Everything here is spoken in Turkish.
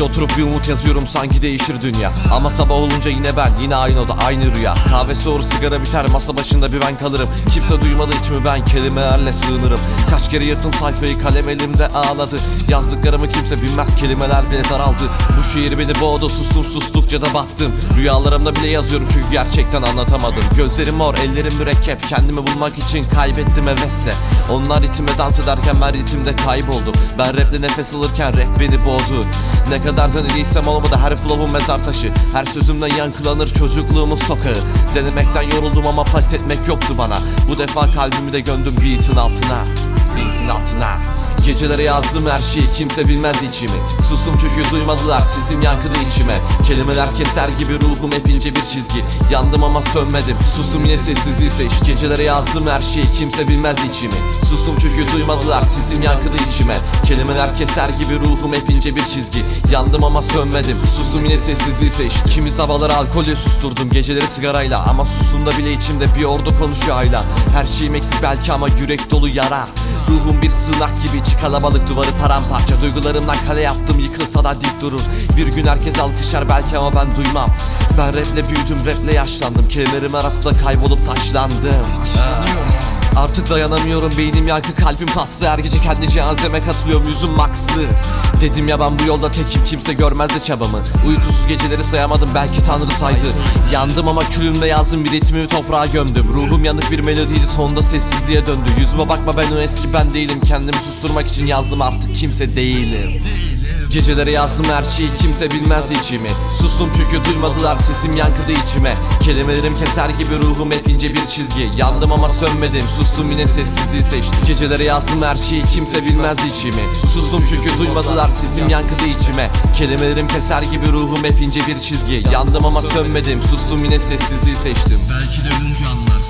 Gece oturup bir umut yazıyorum sanki değişir dünya. Ama sabah olunca yine ben yine aynı oda aynı rüya. Kahve soğur sigara biter masa başında bir ben kalırım. Kimse duymadı içimi ben kelimelerle sığınırım? Kaç kere yırttım sayfayı kalem elimde ağladı. Yazdıklarımı kimse bilmez kelimeler bile daraldı. Bu şiir beni boğdu sustum sustukça da battım Rüyalarımda bile yazıyorum çünkü gerçekten anlatamadım. Gözlerim mor ellerim mürekkep. Kendimi bulmak için kaybettim hevesle. Onlar ritime dans ederken ben ritimde kayboldum. Ben raple nefes alırken rap beni boğdu. Ne kadar da dediysem olmadı her flow'um mezar taşı. Her sözümden yankılanır çocukluğumun sokağı. Denemekten yoruldum ama pas etmek yoktu bana. Bu defa kalbimi de gömdüm beat'in altına. Beat'in altına Gecelere yazdım her şeyi kimse bilmez içimi. Sustum çünkü duymadılar sesim yankıdı içime. Kelimeler keser gibi ruhum hep ince bir çizgi. Yandım ama sönmedim sustum yine sessizliği seçtim Gecelere yazdım her şeyi kimse bilmez içimi. Sustum çünkü duymadılar sesim yankıdı içime. Kelimeler keser gibi ruhum hep ince bir çizgi. Yandım ama sönmedim sustum yine sessizliği seçtim Kimi sabahları alkolle susturdum geceleri sigarayla. Ama sustuğumda bile içimde bir ordu konuşuyor hala Her şeyim eksik belki ama yürek dolu yara. Ruhum bir sığınak gibi içi kalabalık duvarı paramparça. Duygularımdan kale yaptım yıkılsa da dik durur. Bir gün herkes alkışlar belki ama ben duymam. Ben raple büyüdüm raple yaşlandım. Kelimelerim arasında kaybolup taşlandım Artık dayanamıyorum beynim yankı kalbim paslı. Her gece kendi cenazeme katılıyorum yüzüm makslı. Dedim ya ben bu yolda tekim kimse görmezdi çabamı. Uykusuz geceleri sayamadım belki tanrı saydı. Yandım ama külümle yazdım bir ritmimi toprağa gömdüm. Ruhum yanık bir melodiydi sonunda sessizliğe döndü. Yüzüme bakma ben o eski ben değilim. Kendimi susturmak için yazdım artık kimse değilim Gecelere yazdım her şeyi kimse bilmez içimi. Sustum çünkü duymadılar sesim yankıdı içime. Kelimelerim keser gibi ruhum hep ince bir çizgi. Yandım ama sönmedim sustum yine sessizliği seçtim. Gecelere yazdım her şeyi kimse bilmez içimi. Sustum çünkü duymadılar sesim yankıdı içime. Kelimelerim keser gibi ruhum hep ince bir çizgi. Yandım ama sönmedim sustum yine sessizliği seçtim. Belki de ölünce anlar